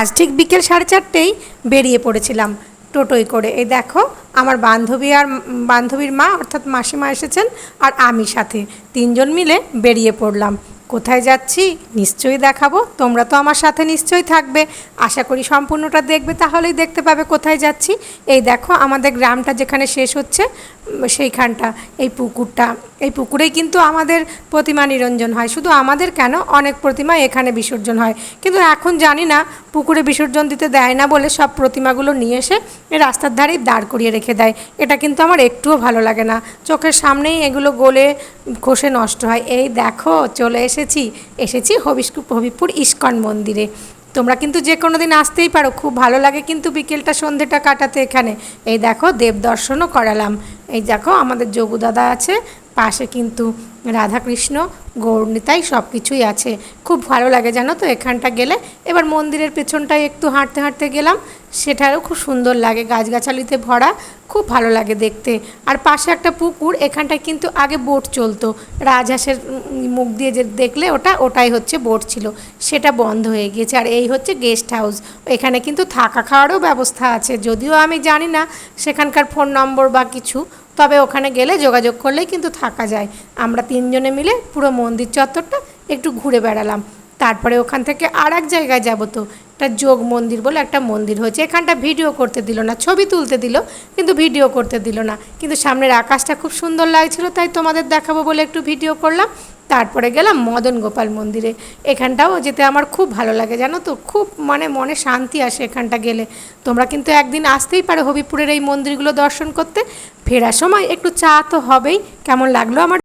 আজ ঠিক বিকেল সাড়ে চারটেই বেরিয়ে পড়েছিলাম টোটোই করে। এই দেখো, আমার বান্ধবী আর বান্ধবীর মা, অর্থাৎ মাসিমা এসেছেন আর আমি সাথে। তিনজন মিলে বেরিয়ে পড়লাম। কোথায় যাচ্ছি নিশ্চয়ই দেখাবো। তোমরা তো আমার সাথে নিশ্চয়ই থাকবে। আশা করি সম্পূর্ণটা দেখবে, তাহলেই দেখতে পাবে কোথায় যাচ্ছি। এই দেখো, আমাদের গ্রামটা যেখানে শেষ হচ্ছে সেইখানটা, এই পুকুরটা। এই পুকুরেই কিন্তু আমাদের প্রতিমা নিরঞ্জন হয়। শুধু আমাদের কেন? অনেক প্রতিমা এখানে বিসর্জন হয়। কিন্তু এখন জানি না, পুকুরে বিসর্জন দিতে দেয় না বলে সব প্রতিমাগুলো নিয়ে এসে রাস্তার ধারেই দাঁড় করিয়ে রেখে দেয়। এটা কিন্তু আমার একটুও ভালো লাগে না। চোখের সামনেই এগুলো গলে খসে নষ্ট হয়। এই দেখো, চলে এসেছি এসেছি হবিষ্কু হবিপুর ইস্কন মন্দিরে। তোমরা কিন্তু যে কোনো দিন আসতেই পারো, খুব ভালো লাগে কিন্তু বিকেলটা সন্ধেটা কাটাতে এখানে। এই দেখো, দেব দর্শনও করালাম। এই দেখো, আমাদের যোগু দাদা আছে, পাশে কিন্তু রাধাকৃষ্ণ গৌরনিতাই সব কিছুই আছে। খুব ভালো লাগে জানো তো এখানটা গেলে। এবার মন্দিরের পেছনটায় একটু হাঁটতে হাঁটতে গেলাম। সেটারও খুব সুন্দর লাগে, গাছগাছালিতে ভরা, খুব ভালো লাগে দেখতে। আর পাশে একটা পুকুর, এখানটায় কিন্তু আগে বোট চলতো। রাজহাঁসের মুখ দিয়ে যে দেখলে ওটা, ওটাই হচ্ছে বোট ছিল। সেটা বন্ধ হয়ে গিয়েছে। আর এই হচ্ছে গেস্ট হাউস। এখানে কিন্তু থাকা খাওয়ারও ব্যবস্থা আছে। যদিও আমি জানি না সেখানকার ফোন নম্বর বা কিছু। তবে ওখানে গেলে যোগাযোগ করলেই কিন্তু থাকা যায়। আমরা তিনজনে মিলে পুরো মন্দির চত্বরটা একটু ঘুরে বেড়ালাম। তারপরে ওখান থেকে আর এক জায়গায় যাব তো, একটা যোগ মন্দির বলে একটা মন্দির হয়েছে। এখানটা ভিডিও করতে দিল না, ছবি তুলতে দিল, কিন্তু ভিডিও করতে দিল না। কিন্তু সামনের আকাশটা খুব সুন্দর লাগছিল, তাই তোমাদের দেখাবো বলে একটু ভিডিও করলাম। তারপরে গেলাম মদন গোপাল মন্দিরে। এখানটাও যেতে আমার খুব ভালো লাগে, জানো তো? খুব মানে মনে শান্তি আসে এখানটা গেলে। তোমরা কিন্তু একদিন আসতেই পারো হবিপুরের এই মন্দিরগুলো দর্শন করতে। ফেরার সময় একটু চা তো হবেই। কেমন লাগল আমার